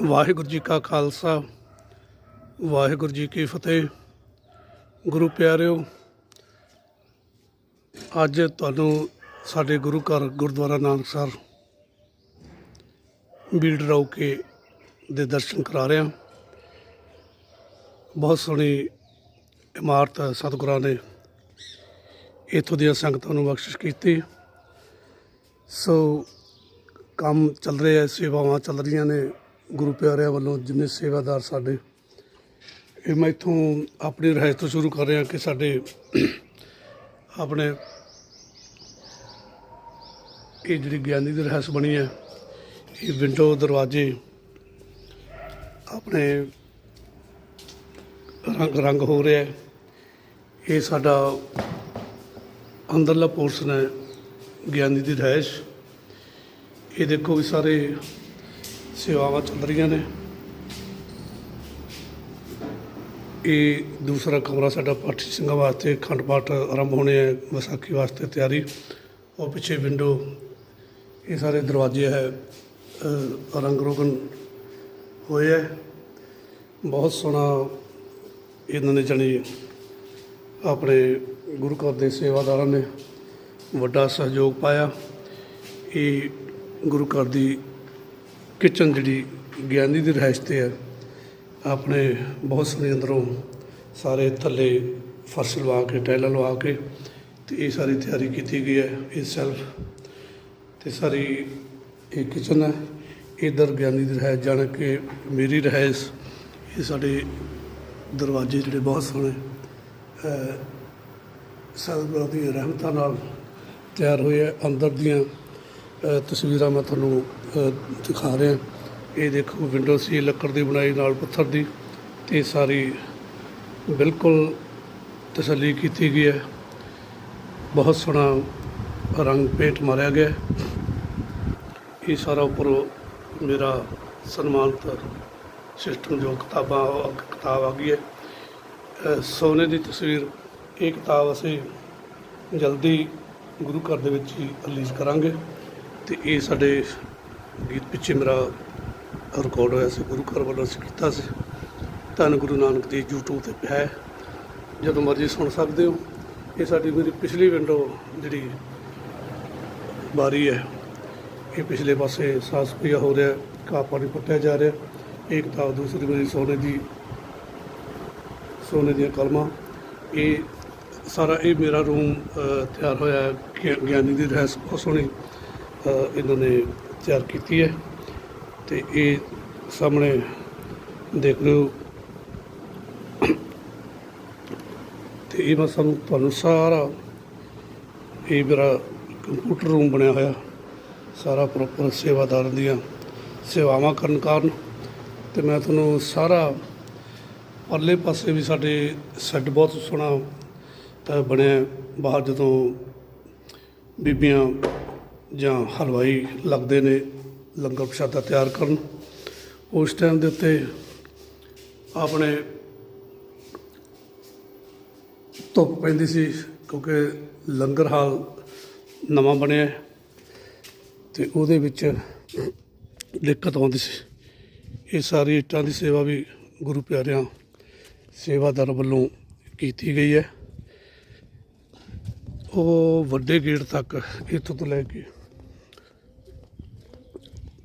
ਵਾਹਿਗੁਰੂ ਜੀ ਕਾ ਖਾਲਸਾ, ਵਾਹਿਗੁਰੂ ਜੀ ਕੀ ਫਤਿਹ। ਗੁਰੂ ਪਿਆਰਿਓ, ਅੱਜ ਤੁਹਾਨੂੰ ਸਾਡੇ ਗੁਰੂ ਘਰ ਗੁਰਦੁਆਰਾ ਨਾਨਕਸਰ ਬੀੜ ਰੌਕੇ ਦੇ ਦਰਸ਼ਨ ਕਰਾ ਰਿਹਾ ਬਹੁਤ ਸੋਹਣੀ ਇਮਾਰਤ ਸਤਿਗੁਰਾਂ ਨੇ ਇੱਥੋਂ ਦੀਆਂ ਸੰਗਤਾਂ ਨੂੰ ਬਖਸ਼ਿਸ਼ ਕੀਤੀ। ਸੋ ਕੰਮ ਚੱਲ ਰਿਹਾ ਸੇਵਾਵਾਂ ਚੱਲ ਰਹੀਆਂ ਨੇ। ਗੁਰੂ ਪਿਆਰਿਆਂ ਵੱਲੋਂ ਜਿੰਨੇ ਸੇਵਾਦਾਰ ਸਾਡੇ, ਇਹ ਮੈਂ ਇੱਥੋਂ ਆਪਣੀ ਰਹਿਤ ਤੋਂ ਸ਼ੁਰੂ ਕਰ ਰਿਹਾ ਕਿ ਸਾਡੇ ਆਪਣੇ ਇਹ ਜਿਹੜੀ ਗਿਆਨੀ ਦੀ ਰਹਿਸ ਬਣੀ ਹੈ, ਇਹ ਵਿੰਡੋ ਦਰਵਾਜ਼ੇ ਆਪਣੇ ਰੰਗ ਰੰਗ ਹੋ ਰਿਹਾ ਇਹ ਸਾਡਾ ਅੰਦਰਲਾ ਪੋਰਸ਼ਨ ਹੈ ਗਿਆਨੀ ਦੀ ਰਹਿਸ਼ ਇਹ ਦੇਖੋ ਵੀ ਸਾਰੇ ਸੇਵਾਵਾਂ ਚੱਲ ਰਹੀਆਂ ਨੇ। ਇਹ ਦੂਸਰਾ ਕਮਰਾ ਸਾਡਾ ਪਾਠੀ ਸਿੰਘਾਂ ਵਾਸਤੇ ਅਖੰਡ ਪਾਠ ਆਰੰਭ ਹੋਣੇ ਹੈ ਵਿਸਾਖੀ ਵਾਸਤੇ ਤਿਆਰੀ। ਉਹ ਪਿੱਛੇ ਵਿੰਡੋ ਇਹ ਸਾਰੇ ਦਰਵਾਜ਼ੇ ਹੈ ਰੰਗ ਰੋਗਨ ਹੋਏ ਹੈ ਬਹੁਤ ਸੋਹਣਾ ਇਹਨਾਂ ਨੇ ਜਾਣੀ ਆਪਣੇ ਗੁਰੂ ਘਰ ਦੇ ਸੇਵਾਦਾਰਾਂ ਨੇ ਵੱਡਾ ਸਹਿਯੋਗ ਪਾਇਆ। ਇਹ ਗੁਰੂ ਘਰ ਦੀ ਕਿਚਨ ਜਿਹੜੀ ਗਿਆਨੀ ਦੀ ਰਹਿਸ਼ ਤੇ ਹੈ ਆਪਣੇ ਬਹੁਤ ਸੋਹਣੇ ਅੰਦਰੋਂ ਸਾਰੇ ਥੱਲੇ ਫਰਸ਼ ਲਵਾ ਕੇ ਟਾਇਲਾਂ ਲਵਾ ਕੇ ਤੇ ਇਹ ਸਾਰੀ ਤਿਆਰੀ ਕੀਤੀ ਗਈ ਹੈ ਇਹ ਸੈਲਫ ਤੇ ਸਾਰੀ ਇਹ ਕਿਚਨ ਹੈ। ਇਧਰ ਗਿਆਨੀ ਦੀ ਰਹਿਸ਼ ਜਾਣ ਕੇ ਮੇਰੀ ਰਹਿਸ਼ ਇਹ ਸਾਡੇ ਦਰਵਾਜ਼ੇ ਜਿਹੜੇ ਬਹੁਤ ਸੋਹਣੇ ਅ, ਦੀ ਰਹਿਮਤਾਂ ਨਾਲ ਤਿਆਰ ਹੋਏ ਹੈ। ਅੰਦਰ ਦੀਆਂ ਤਸਵੀਰਾਂ ਮੈਂ ਤੁਹਾਨੂੰ ਦਿਖਾ ਰਿਹਾ। ਇਹ ਦੇਖੋ ਵਿੰਡੋ ਸੀ ਲੱਕੜ ਦੀ ਬਣਾਈ ਨਾਲ ਪੱਥਰ ਦੀ ਤੇ ਸਾਰੀ ਬਿਲਕੁਲ ਤਸੱਲੀ ਕੀਤੀ ਗਈ ਹੈ। ਬਹੁਤ ਸੋਹਣਾ ਰੰਗ ਪੇਟ ਮਾਰਿਆ ਗਿਆ ਇਹ ਸਾਰਾ ਉੱਪਰ ਮੇਰਾ ਸਨਮਾਨਿਤ ਸਿਸਟਮ ਜੋ ਕਿਤਾਬਾਂ ਕਿਤਾਬ ਆ ਗਈ ਹੈ। ਸੋਨੇ ਦੀ ਤਸਵੀਰ, ਇਹ ਕਿਤਾਬ ਅਸੀਂ ਜਲਦੀ ਗੁਰੂ ਘਰ ਦੇ ਵਿੱਚ ਹੀ ਰਿਲੀਜ਼ ਕਰਾਂਗੇ। ਤੇ ਇਹ ਸਾਡੇ ਗੀਤ ਪਿੱਛੇ ਮੇਰਾ ਰਿਕਾਰਡ ਹੋਇਆ ਸੀ, ਗੁਰੂ ਘਰ ਵੱਲੋਂ ਅਸੀਂ ਕੀਤਾ ਸੀ। ਧੰਨ ਗੁਰੂ ਨਾਨਕ ਦੀ YouTube ਤੇ ਹੈ। ਜਦੋਂ ਮਰਜ਼ੀ ਸੁਣ ਸਕਦੇ ਹੋ। ਇਹ ਸਾਡੀ ਮੇਰੀ ਪਿਛਲੀ ਵਿੰਡੋ ਜਿਹੜੀ ਬਾਰੀ ਹੈ, ਇਹ ਪਿਛਲੇ ਪਾਸੇ ਸਾਸ ਪਿਆ ਹੋ ਰਿਹਾ ਘਾਹ ਪਾਣੀ ਪੱਟਿਆ ਜਾ ਰਿਹਾ ਇਹ ਕਿਤਾਬ ਦੂਸਰੀ ਮੇਰੀ ਸੋਨੇ ਦੀ, ਸੋਨੇ ਦੀਆਂ ਕਲਮਾਂ। ਇਹ ਸਾਰਾ ਇਹ ਮੇਰਾ ਰੂਮ ਤਿਆਰ ਹੋਇਆ ਹੈ। ਗਿਆਨੀ ਦੀ ਰਹਿਸ ਬਹੁਤ ਸੋਹਣੀ ਇਹਨਾਂ ਨੇ ਤਿਆਰ ਕੀਤੀ ਹੈ ਤੇ ਇਹ ਸਾਹਮਣੇ ਦੇਖ ਲਓ ਤੇ ਇਹ ਮੈਂ ਸਾਨੂੰ ਤੁਹਾਨੂੰ ਸਾਰਾ ਇਹ ਮੇਰਾ ਕੰਪਿਊਟਰ ਰੂਮ ਬਣਿਆ ਹੋਇਆ, ਸਾਰਾ ਪ੍ਰੋਪਰ ਸੇਵਾਦਾਰਾਂ ਦੀਆਂ ਸੇਵਾਵਾਂ ਕਰਨ ਕਾਰਨ। ਤੇ ਮੈਂ ਤੁਹਾਨੂੰ ਸਾਰਾ ਪਰਲੇ ਪਾਸੇ ਵੀ ਸਾਡੇ ਸੈੱਟ ਬਹੁਤ ਸੋਹਣਾ ਬਣਿਆ ਬਾਹਰ ਜਦੋਂ ਬੀਬੀਆਂ ਜਾਂ ਹਲਵਾਈ ਲੱਗਦੇ ਨੇ, ਲੰਗਰ ਪ੍ਰਸ਼ਾਦਾ ਤਿਆਰ ਕਰਨ। ਉਸ ਟਾਈਮ ਦੇ ਉੱਤੇ ਆਪਣੇ ਧੁੱਪ ਪੈਂਦੀ ਸੀ, ਕਿਉਂਕਿ ਲੰਗਰ ਹਾਲ ਨਵਾਂ ਬਣਿਆ ਹੈ ਤੇ ਉਹਦੇ ਵਿੱਚ ਦਿੱਕਤ ਆਉਂਦੀ ਸੀ। ਇਹ ਸਾਰੀ ਇੱਟਾਂ ਦੀ ਸੇਵਾ ਵੀ ਗੁਰੂ ਪਿਆਰਿਆਂ ਸੇਵਾਦਾਰ ਵੱਲੋਂ ਕੀਤੀ ਗਈ ਹੈ। ਉਹ ਵੱਡੇ ਗੇਟ ਤੱਕ ਇੱਥੋਂ ਤੋਂ ਲੈ ਕੇ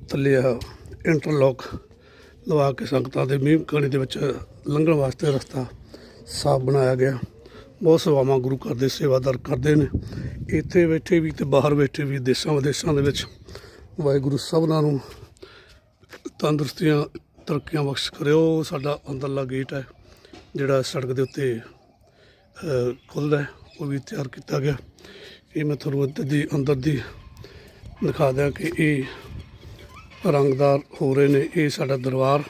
ਥੱਲੇ ਆ ਇੰਟਰਲੌਕ ਲਵਾ ਕੇ ਸੰਗਤਾਂ ਦੇ ਮੀਂਹ ਕਣੀ ਦੇ ਵਿੱਚ ਲੰਘਣ ਵਾਸਤੇ ਰਸਤਾ ਸਾਫ਼ ਬਣਾਇਆ ਗਿਆ। ਬਹੁਤ ਸੇਵਾਵਾਂ ਗੁਰੂ ਘਰ ਦੇ ਸੇਵਾਦਾਰ ਕਰਦੇ ਨੇ। ਇੱਥੇ ਬੈਠੇ ਵੀ ਤੇ ਬਾਹਰ ਬੈਠੇ ਵੀ ਦੇਸ਼ਾਂ ਵਿਦੇਸ਼ਾਂ ਦੇ ਵਿੱਚ ਵਾਹਿਗੁਰੂ ਸਭਨਾਂ ਨੂੰ ਤੰਦਰੁਸਤੀਆਂ ਤਰੱਕੀਆਂ ਬਖਸ਼ ਕਰਿਓ। ਸਾਡਾ ਅੰਦਰਲਾ ਗੇਟ ਹੈ ਜਿਹੜਾ ਸੜਕ ਦੇ ਉੱਤੇ ਅ, ਖੁੱਲ੍ਹਦਾ ਉਹ ਵੀ ਤਿਆਰ ਕੀਤਾ ਗਿਆ। ਇਹ ਮੈਂ ਤੁਹਾਨੂੰ ਇੱਧਰ ਦੀ ਅੰਦਰ ਦੀ ਦਿਖਾ ਦਿਆਂ ਕਿ ਇਹ ਰੰਗਦਾਰ ਹੋ ਰਹੇ ਨੇ ਇਹ ਸਾਡਾ ਦਰਬਾਰ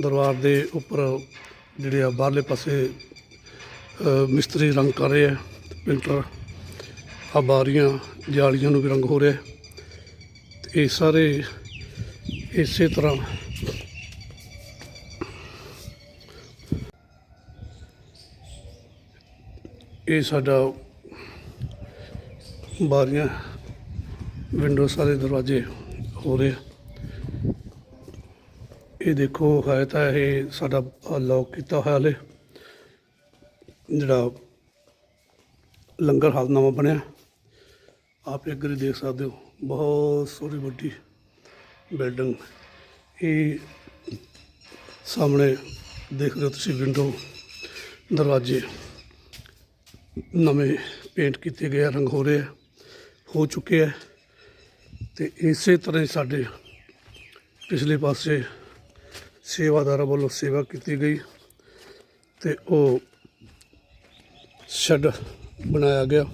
ਦਰਬਾਰ ਦੇ ਉੱਪਰ ਜਿਹੜੇ ਆ ਬਾਹਰਲੇ ਪਾਸੇ ਮਿਸਤਰੀ ਰੰਗ ਕਰ ਰਹੇ ਆ, ਪਿੰਟਰ ਆ ਬਾਰੀਆਂ, ਜਾਲੀਆਂ ਨੂੰ ਵੀ ਰੰਗ ਹੋ ਰਿਹਾ ਤੇ ਇਹ ਸਾਰੇ ਇਸੇ ਤਰ੍ਹਾਂ ਇਹ ਸਾਡਾ ਬਾਰੀਆਂ, ਵਿੰਡੋ ਸਾਰੇ ਦਰਵਾਜ਼ੇ ਹੋ ਰਹੇ ਆ। ਇਹ ਦੇਖੋ ਹੈ ਤਾਂ ਇਹ ਸਾਡਾ ਲੌਕ ਕੀਤਾ ਹੋਇਆ ਹਲੇ। ਜਿਹੜਾ ਲੰਗਰ ਹਾਲ ਨਵਾਂ ਬਣਿਆ। ਆਪ ਅੱਗੇ ਹੀ ਦੇਖ ਸਕਦੇ ਹੋ, ਬਹੁਤ ਸੋਹਣੀ ਵੱਡੀ ਬਿਲਡਿੰਗ ਇਹ ਸਾਹਮਣੇ ਦੇਖ ਰਹੇ ਹੋ ਤੁਸੀਂ ਵਿੰਡੋ ਦਰਵਾਜ਼ੇ। ਨਵੇਂ ਪੇਂਟ ਕੀਤੇ ਗਏ ਰੰਗ ਹੋ ਰਹੇ ਆ, ਹੋ ਚੁੱਕੇ ਆ। ਤੇ ਇਸੇ ਤਰ੍ਹਾਂ ਸਾਡੇ ਪਿਛਲੇ ਪਾਸੇ ਸੇਵਾਦਾਰਾਂ ਵੱਲੋਂ ਸੇਵਾ ਕੀਤੀ ਗਈ ਤੇ ਉਹ ਸ਼ੈੱਡ ਬਣਾਇਆ ਗਿਆ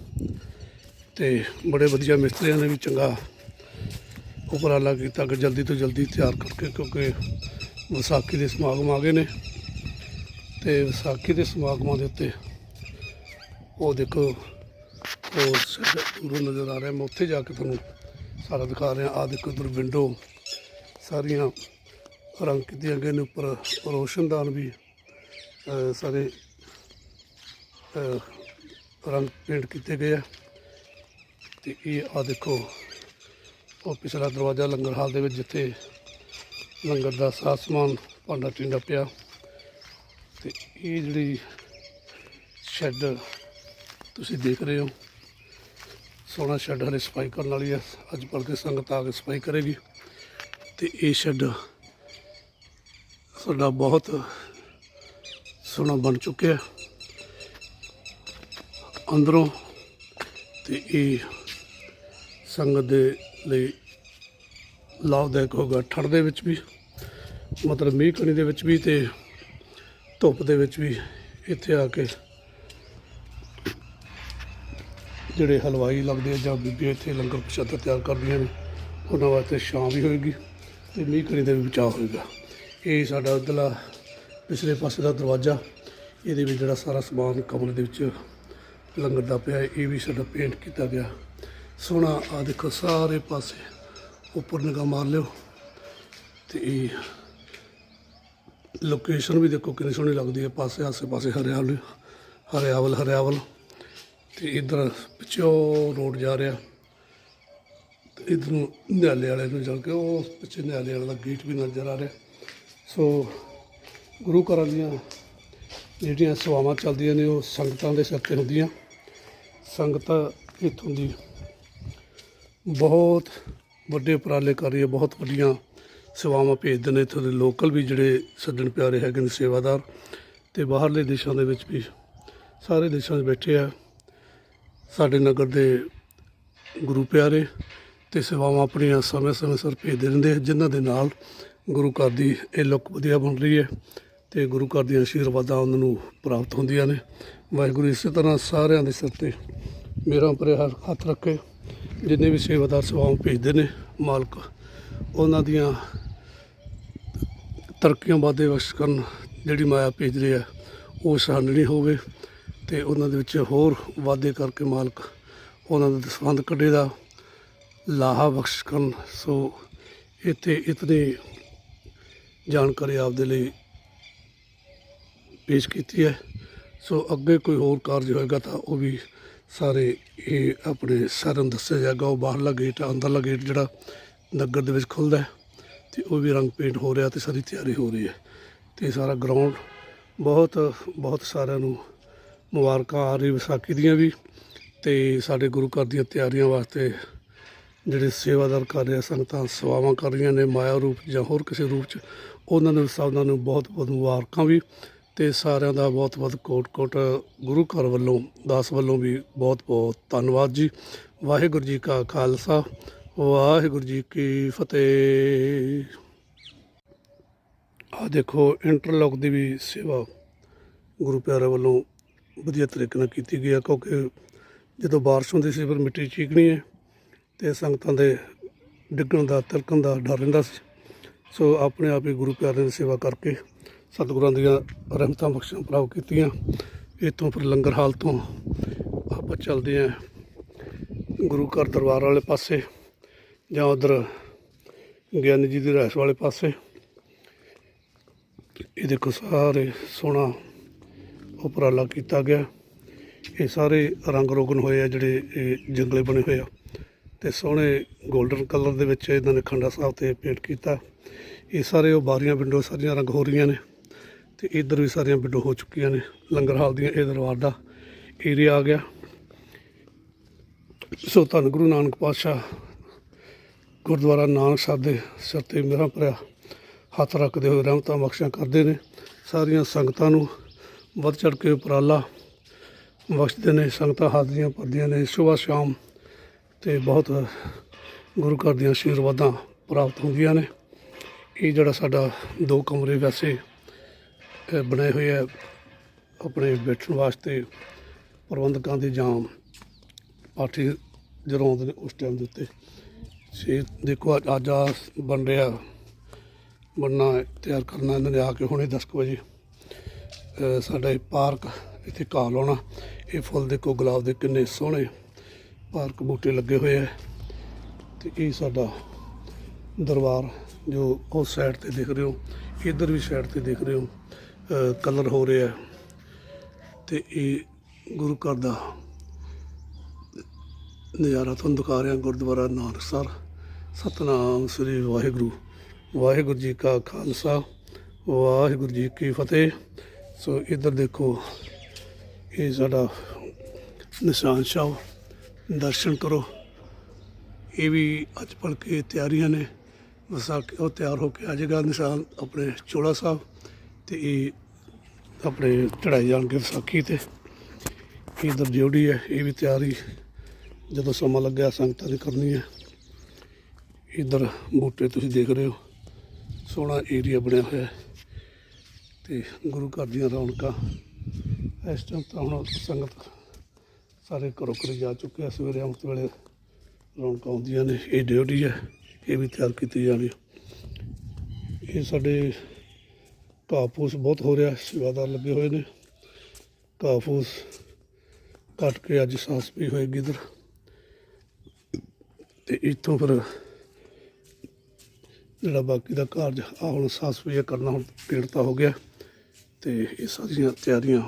ਤੇ ਬੜੇ ਵਧੀਆ ਮਿਸਤਰੀਆਂ ਨੇ ਵੀ ਚੰਗਾ ਉਪਰਾਲਾ ਕੀਤਾ ਕਿ ਜਲਦੀ ਤੋਂ ਜਲਦੀ ਤਿਆਰ ਕਰਕੇ ਕਿਉਂਕਿ ਵਿਸਾਖੀ ਦੇ ਸਮਾਗਮ ਆ ਗਏ ਨੇ ਤੇ ਵਿਸਾਖੀ ਦੇ ਸਮਾਗਮਾਂ ਦੇ ਉੱਤੇ ਉਹ ਦੇਖੋ ਉਹ ਦੂਰੋਂ ਨਜ਼ਰ ਆ ਰਿਹਾ। ਮੈਂ ਉੱਥੇ ਜਾ ਕੇ ਤੁਹਾਨੂੰ ਸਾਰਾ ਦਿਖਾ ਰਿਹਾ। ਆ ਦੇਖੋ ਇੱਧਰ ਵਿੰਡੋ ਸਾਰੀਆਂ ਰੰਗ ਕੀਤੀਆਂ ਗਏ ਨੇ ਉੱਪਰ ਰੋਸ਼ਨਦਾਨ ਵੀ ਸਾਰੇ ਰੰਗ ਪੇਂਟ ਕੀਤੇ ਗਏ ਆ। ਤੇ ਇਹ ਆ ਦੇਖੋ, ਉਹ ਪਿਛਲਾ ਦਰਵਾਜ਼ਾ ਲੰਗਰ ਹਾਲ ਦੇ ਵਿੱਚ ਜਿੱਥੇ ਲੰਗਰ ਦਾ ਸਾਰਾ ਸਮਾਨ ਭਾਂਡਾ ਟਿੰਡਾ ਪਿਆ। ਤੇ ਇਹ ਜਿਹੜੀ ਸ਼ੈੱਡ ਤੁਸੀਂ ਦੇਖ ਰਹੇ ਹੋ, ਸੋਹਣਾ ਸ਼ੈੱਡ ਹਲੇ ਸਫ਼ਾਈ ਕਰਨ ਵਾਲੀ ਹੈ ਅੱਜ ਭਲਕੇ ਸੰਗਤ ਆ ਕੇ ਸਫ਼ਾਈ ਕਰੇਗੀ। ਤੇ ਇਹ ਸ਼ੈੱਡ ਸਾਡਾ ਬਹੁਤ ਸੋਹਣਾ ਬਣ ਚੁੱਕਿਆ। ਅੰਦਰੋਂ ਤੇ ਇਹ ਸੰਗਤ ਦੇ ਲਈ ਲਾਭਦਾਇਕ ਹੋਗਾ ਠੰਡ ਦੇ ਵਿੱਚ ਵੀ, ਮਤਲਬ ਮੀਂਹ ਕਣੀ ਦੇ ਵਿੱਚ ਵੀ ਤੇ ਧੁੱਪ ਦੇ ਵਿੱਚ ਵੀ ਇੱਥੇ ਆ ਕੇ ਜਿਹੜੇ ਹਲਵਾਈ ਲੱਗਦੇ ਆ ਜਾਂ ਬੀਬੀਆਂ ਇੱਥੇ ਲੰਗਰ ਪ੍ਰਸ਼ਾਦਾ ਤਿਆਰ ਕਰਦੀਆਂ ਨੇ, ਉਹਨਾਂ ਵਾਸਤੇ ਛਾਂ ਵੀ ਹੋਏਗੀ ਤੇ ਮੀਂਹ ਕਣੀ ਦਾ ਵੀ ਬਚਾਅ ਹੋਏਗਾ। ਇਹ ਸਾਡਾ ਉਧਰਲਾ ਪਿਛਲੇ ਪਾਸੇ ਦਾ ਦਰਵਾਜ਼ਾ, ਇਹਦੇ ਵਿੱਚ ਜਿਹੜਾ ਸਾਰਾ ਸਮਾਨ ਕਮਰੇ ਦੇ ਵਿੱਚ ਲੰਗਰ ਦਾ ਪਿਆ, ਇਹ ਵੀ ਸਾਡਾ ਪੇਂਟ ਕੀਤਾ ਗਿਆ। ਸੋਹਣਾ ਆ ਦੇਖੋ ਸਾਰੇ ਪਾਸੇ ਉੱਪਰ ਨਿਗਾਹ ਮਾਰ ਲਿਓ। ਤੇ ਇਹ ਲੋਕੇਸ਼ਨ ਵੀ ਦੇਖੋ ਕਿੰਨੀ ਸੋਹਣੀ ਲੱਗਦੀ ਹੈ, ਪਾਸੇ ਆਸੇ ਪਾਸੇ ਹਰਿਆਵਲ ਹਰਿਆਵਲ ਹਰਿਆਵਲ। ਤੇ ਇਧਰ ਪਿੱਛੋਂ ਰੋਡ ਜਾ ਰਿਹਾ। ਤੇ ਇਧਰ ਨੂੰ ਨਿਆਲੇ ਵਾਲੇ ਨੂੰ ਚੱਲ ਕੇ ਉਹ ਪਿੱਛੇ ਨਿਆਲੇ ਵਾਲੇ ਦਾ ਗੇਟ ਵੀ ਨਜ਼ਰ ਆ ਰਿਹਾ। ਸੋ ਗੁਰੂ ਘਰਾਂ ਦੀਆਂ ਜਿਹੜੀਆਂ ਸੇਵਾਵਾਂ ਚੱਲਦੀਆਂ ਨੇ, ਉਹ ਸੰਗਤਾਂ ਦੇ ਸਿਰ ਤੇ ਹੁੰਦੀਆਂ। ਸੰਗਤਾਂ ਇੱਥੋਂ ਦੀ ਬਹੁਤ ਵੱਡੇ ਉਪਰਾਲੇ ਕਰ ਰਹੀ ਹੈ, ਬਹੁਤ ਵੱਡੀਆਂ ਸੇਵਾਵਾਂ ਭੇਜਦੇ ਨੇ। ਇੱਥੋਂ ਦੇ ਲੋਕਲ ਵੀ ਜਿਹੜੇ ਸੱਜਣ ਪਿਆਰੇ ਹੈਗੇ ਨੇ, ਸੇਵਾਦਾਰ ਤੇ ਬਾਹਰਲੇ ਦੇਸ਼ਾਂ ਦੇ ਵਿੱਚ ਵੀ ਸਾਰੇ ਦੇਸ਼ਾਂ 'ਚ ਬੈਠੇ ਆ। ਸਾਡੇ ਨਗਰ ਦੇ ਗੁਰੂ ਪਿਆਰੇ ਤੇ ਸੇਵਾਵਾਂ ਆਪਣੀਆਂ ਸਮੇਂ-ਸਮੇਂ ਸਿਰ ਭੇਜਦੇ ਰਹਿੰਦੇ ਆ, ਜਿਨ੍ਹਾਂ ਦੇ ਨਾਲ ਗੁਰੂ ਘਰ ਦੀ ਇਹ ਲੁੱਕ ਵਧੀਆ ਬਣ ਰਹੀ ਹੈ ਤੇ ਗੁਰੂ ਘਰ ਦੀਆਂ ਆਸ਼ੀਰਵਾਦਾਂ ਉਹਨਾਂ ਨੂੰ ਪ੍ਰਾਪਤ ਹੁੰਦੀਆਂ ਨੇ। ਵਾਹਿਗੁਰੂ ਇਸੇ ਤਰ੍ਹਾਂ ਸਾਰਿਆਂ ਦੇ ਸਿਰ ਤੇ ਮੇਰਾ ਪਰੇ ਹੱਥ- ਰੱਖੇ। ਜਿੰਨੇ ਵੀ ਸੇਵਾਦਾਰ ਸੇਵਾਵਾਂ ਭੇਜਦੇ ਨੇ, ਮਾਲਕ ਉਹਨਾਂ ਦੀਆਂ ਤਰੱਕੀਆਂ ਵਾਧੇ ਬਖਸ਼ ਕਰਨ ਜਿਹੜੀ ਮਾਇਆ ਭੇਜ ਰਹੀ ਹੈ, ਉਹ ਸਹਾਨਣੀ ਹੋਵੇ ਤੇ ਉਹਨਾਂ ਦੇ ਵਿੱਚ ਹੋਰ ਵਾਧੇ ਕਰਕੇ ਮਾਲਕ ਉਹਨਾਂ ਦਾ ਦਸਵੰਦ ਕੱਢੇ ਦਾ ਲਾਹਾ ਬਖਸ਼ ਕਰਨ। ਸੋ ਇੱਥੇ ਇਤਨੀ ਜਾਣਕਾਰੀ ਆਪਦੇ ਲਈ ਪੇਸ਼ ਕੀਤੀ ਹੈ। ਸੋ ਅੱਗੇ ਕੋਈ ਹੋਰ ਕਾਰਜ ਹੋਏਗਾ ਤਾਂ ਉਹ ਵੀ ਸਾਰੇ ਇਹ ਆਪਣੇ ਸਾਰਿਆਂ ਨੂੰ ਦੱਸਿਆ ਜਾਏਗਾ। ਉਹ ਬਾਹਰਲਾ ਗੇਟ ਅੰਦਰਲਾ ਗੇਟ ਜਿਹੜਾ ਨਗਰ ਦੇ ਵਿੱਚ ਖੁੱਲਦਾ ਹੈ ਤੇ ਉਹ ਵੀ ਰੰਗ ਪੇਂਟ ਹੋ ਰਿਹਾ ਤੇ ਸਾਰੀ ਤਿਆਰੀ ਹੋ ਰਹੀ ਹੈ। ਤੇ ਸਾਰਾ ਗਰਾਊਂਡ ਬਹੁਤ ਬਹੁਤ ਸਾਰਿਆਂ ਨੂੰ ਮੁਬਾਰਕਾਂ ਆ ਰਹੀ, ਵਿਸਾਖੀ ਦੀਆਂ ਵੀ। ਤੇ ਸਾਡੇ ਗੁਰੂ ਘਰ ਦੀਆਂ ਤਿਆਰੀਆਂ ਵਾਸਤੇ ਜਿਹੜੇ ਸੇਵਾਦਾਰ ਕਰ ਰਿਹਾ ਸੰਗਤਾਂ ਸੇਵਾਵਾਂ ਕਰ ਰਹੀਆਂ ਨੇ, ਮਾਇਆ ਰੂਪ ਜਾਂ ਹੋਰ ਕਿਸੇ ਰੂਪ ਚ ਉਹਨਾਂ ਨੂੰ ਸਭਨਾਂ ਨੂੰ ਬਹੁਤ ਬਹੁਤ ਮੁਬਾਰਕਾਂ ਵੀ ਤੇ ਸਾਰਿਆਂ ਦਾ ਬਹੁਤ ਬਹੁਤ ਕੋਟ ਕੋਟ ਗੁਰੂ ਘਰ ਵੱਲੋਂ, ਦਾਸ ਵੱਲੋਂ ਵੀ ਬਹੁਤ ਬਹੁਤ ਧੰਨਵਾਦ ਜੀ। ਵਾਹਿਗੁਰੂ ਜੀ ਕਾ ਖਾਲਸਾ, ਵਾਹਿਗੁਰੂ ਜੀ ਕੀ ਫਤਿਹ। ਆ ਦੇਖੋ, ਇੰਟਰਲੌਕ ਦੀ ਵੀ ਸੇਵਾ ਗੁਰੂ ਪਿਆਰੇ ਵੱਲੋਂ ਵਧੀਆ ਤਰੀਕੇ ਨਾਲ ਕੀਤੀ ਗਈ ਹੈ ਕਿਉਂਕਿ ਜਦੋਂ ਬਾਰਿਸ਼ ਹੁੰਦੀ ਸੀ ਫਿਰ ਮਿੱਟੀ ਚੀਕਣੀ ਹੈ ਤੇ ਸੰਗਤਾਂ ਦੇ ਡਿੱਗਣ ਦਾ, ਤਿਲਕਣ ਦਾ ਡਰ ਰਹਿੰਦਾ ਸੀ। ਸੋ ਆਪਣੇ ਆਪ ਹੀ ਗੁਰੂ ਪਿਆਰਿਆਂ ਦੀ ਸੇਵਾ ਕਰਕੇ ਸਤਿਗੁਰਾਂ ਦੀਆਂ ਰਹਿਮਤਾਂ ਬਖਸ਼ਾਂ ਪ੍ਰਾਪਤ ਕੀਤੀਆਂ। ਇੱਥੋਂ ਫਿਰ ਲੰਗਰ ਹਾਲ ਤੋਂ ਆਪਾਂ ਚੱਲਦੇ ਆਂ ਗੁਰੂ ਘਰ ਦਰਬਾਰ ਵਾਲੇ ਪਾਸੇ ਜਾਂ ਉਧਰ ਗਿਆਨੀ ਜੀ ਦੀ ਰਹਿਸ ਵਾਲੇ ਪਾਸੇ। ਇਹ ਦੇਖੋ ਸਾਰੇ ਸੋਹਣਾ ਉਪਰਾਲਾ ਕੀਤਾ ਗਿਆ। ਇਹ ਸਾਰੇ ਰੰਗ ਰੋਗਨ ਹੋਏ ਆ ਜਿਹੜੇ ਇਹ ਜੰਗਲੇ ਬਣੇ ਹੋਏ ਆ। ਤੇ ਸੋਹਣੇ 골ਡਨ ਕਲਰ ਦੇ ਵਿੱਚ ਇਹਨਾਂ ਨੇ ਖੰਡਾ ਸਾਹਿਬ ਤੇ ਪੇਂਟ ਕੀਤਾ। ਇਹ ਸਾਰੇ ਉਹ ਬਾਰੀਆਂ ਵਿੰਡੋ ਸਾਰੀਆਂ ਰੰਗ ਹੋ ਰਹੀਆਂ ਨੇ ਤੇ ਇੱਧਰ ਵੀ ਸਾਰੀਆਂ ਵਿੰਡੋ ਹੋ ਚੁੱਕੀਆਂ ਨੇ, ਲੰਗਰ ਹਾਲ ਦੀਆਂ, ਇਹ ਦਰਬਾਰ ਦਾ ਏਰੀਆ ਆ ਗਿਆ। ਸੋ ਧੰਨ ਗੁਰੂ ਨਾਨਕ ਪਾਤਸ਼ਾਹ, ਗੁਰਦੁਆਰਾ ਨਾਨਕ ਸਾਹਿਬ ਦੇ ਸਿਰ ਤੇ ਮੇਰਾ ਭਰਿਆ, ਹੱਥ ਰੱਖਦੇ ਹੋਏ ਰਹਿਮਤਾਂ ਬਖਸ਼ਾਂ ਕਰਦੇ ਨੇ। ਸਾਰੀਆਂ ਸੰਗਤਾਂ ਨੂੰ ਵੱਧ ਚੜ ਕੇ ਉਪਰਾਲਾ ਬਖਸ਼ਦੇ ਨੇ, ਸੰਗਤਾਂ ਹਾਜ਼ਰੀਆਂ ਭਰਦੀਆਂ ਨੇ। ਸੁਬਾਹ ਸ਼ਾਮ ਤੇ ਬਹੁਤ ਗੁਰੂ ਘਰ ਦੀਆਂ ਆਸ਼ੀਰਵਾਦਾਂ ਪ੍ਰਾਪਤ ਹੁੰਦੀਆਂ ਨੇ। ਇਹ ਜਿਹੜਾ ਸਾਡਾ ਦੋ ਕਮਰੇ ਵੈਸੇ ਬਣੇ ਹੋਏ ਆ ਆਪਣੇ ਬੈਠਣ ਵਾਸਤੇ ਪ੍ਰਬੰਧਕਾਂ ਦੇ ਜਾਂ ਪਾਠੀ ਜਦੋਂ ਆਉਂਦੇ ਨੇ ਉਸ ਟਾਈਮ ਦੇ ਉੱਤੇ। ਛੇ, ਦੇਖੋ ਅੱਜ- ਆ ਬਣ ਰਿਹਾ, ਬਣਨਾ, ਤਿਆਰ ਕਰਨਾ ਇਹਨਾਂ ਨੇ ਆ ਕੇ ਹੁਣੇ 10 ਕੁ ਵਜੇ। ਸਾਡਾ ਇਹ ਪਾਰਕ ਇੱਥੇ ਘਾਹ ਲਾਉਣਾ। ਇਹ ਫੁੱਲ ਦੇਖੋ ਗੁਲਾਬ ਦੇ ਕਿੰਨੇ ਸੋਹਣੇ ਪਾਰਕ ਬੂਟੇ ਲੱਗੇ ਹੋਏ ਆ। ਤੇ ਇਹ ਸਾਡਾ ਦਰਬਾਰ ਜੋ ਉਸ ਸਾਈਡ ਤੇ ਦੇਖ ਰਹੇ ਹੋ, ਇੱਧਰ ਵੀ ਸਾਈਡ ਤੇ ਦੇਖ ਰਹੇ ਹੋ ਕਲਰ ਹੋ ਰਿਹਾ ਤੇ ਇਹ ਗੁਰੂ ਘਰ ਦਾ ਨਜ਼ਾਰਾ ਤੁਹਾਨੂੰ ਦਿਖਾ ਰਿਹਾ, ਗੁਰਦੁਆਰਾ ਨਾਨਕਸਰ ਸਤਨਾਮ ਸ੍ਰੀ ਵਾਹਿਗੁਰੂ। ਵਾਹਿਗੁਰੂ ਜੀ ਕਾ ਖਾਲਸਾ, ਵਾਹਿਗੁਰੂ ਜੀ ਕੀ ਫਤਿਹ। ਸੋ ਇੱਧਰ ਦੇਖੋ, ਇਹ ਸਾਡਾ ਨਿਸ਼ਾਨ ਸਾਹਿਬ, ਦਰਸ਼ਨ ਕਰੋ। ਇਹ ਵੀ ਅੱਜ ਭਲ ਤਿਆਰੀਆਂ ਨੇ। ਵਿਸਾਖੀ ਉਹ ਤਿਆਰ ਹੋ ਕੇ ਆ ਜਾਏਗਾ ਨਿਸ਼ਾਨ ਆਪਣੇ ਚੋਲਾ ਸਾਹਿਬ ਤੇ ਇਹ ਆਪਣੇ ਚੜਾਈ ਜਾਣਗੇ ਵਿਸਾਖੀ ਤੇ। ਇਹ ਇਧਰ ਡਿਊਟੀ ਹੈ, ਇਹ ਵੀ ਤਿਆਰੀ। ਜਦੋਂ ਸਮਾਂ ਲੱਗਿਆ, ਸੰਗਤਾਂ ਦੀ ਕਰਨੀ ਹੈ। ਇਧਰ ਬੂਟੇ ਤੁਸੀਂ ਦੇਖ ਰਹੇ ਹੋ। ਸੋਹਣਾ ਏਰੀਆ ਬਣਿਆ ਹੋਇਆ ਹੈ। ਤੇ ਗੁਰੂ ਘਰ ਦੀਆਂ ਰੌਣਕਾਂ। ਇਸ ਟਾਈਮ ਤਾਂ ਹੁਣ ਸੰਗਤ ਸਾਰੇ ਘਰੋਂ ਘਰ ਜਾ ਚੁੱਕੇ ਆ। ਸਵੇਰੇ ਅੰਮ੍ਰਿਤ ਵੇਲੇ ਰੌਣਕਾਂ ਆਉਂਦੀਆਂ ਨੇ। ਇਹ ਡਿਊਟੀ ਹੈ। ਇਹ ਵੀ ਤਿਆਰ ਕੀਤੀ ਜਾਣੀ ਇਹ ਸਾਡੇ ਘਾਹ ਬਹੁਤ ਹੋ ਰਿਹਾ, ਸੇਵਾਦਾਰ ਲੱਗੇ ਹੋਏ ਨੇ। ਘਾਹ ਕੱਟ ਕੇ ਅੱਜ ਸਾਸ ਵੀ ਹੋਏਗੀ ਇਧਰ। ਤੇ ਇੱਥੋਂ ਫਿਰ ਜਿਹੜਾ ਬਾਕੀ ਦਾ ਕਾਰਜ ਆ ਹੁਣ ਸਾਸ ਵੀ ਕਰਨਾ ਹੁਣ ਪੀੜਤਾ ਹੋ ਗਿਆ। ਤੇ ਇਹ ਸਾਰੀਆਂ ਤਿਆਰੀਆਂ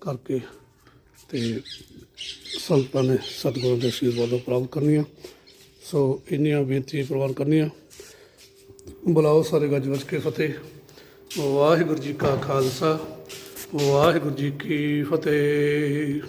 ਕਰਕੇ ਤੇ ਸੰਤਾਂ ਨੇ ਸਤਿਗੁਰਾਂ ਦੇ ਆਸ਼ੀਰਵਾਦ ਪ੍ਰਾਪਤ ਕਰਨੀਆਂ। ਸੋ ਇੰਨੀਆਂ ਬੇਨਤੀਆਂ ਪ੍ਰਵਾਨ ਕਰਨੀਆਂ। ਬੁਲਾਓ ਸਾਰੇ ਗੱਜ ਵੱਜ ਕੇ ਫਤਿਹ। ਵਾਹਿਗੁਰੂ ਜੀ ਕਾ ਖਾਲਸਾ, ਵਾਹਿਗੁਰੂ ਜੀ ਕੀ ਫਤਿਹ।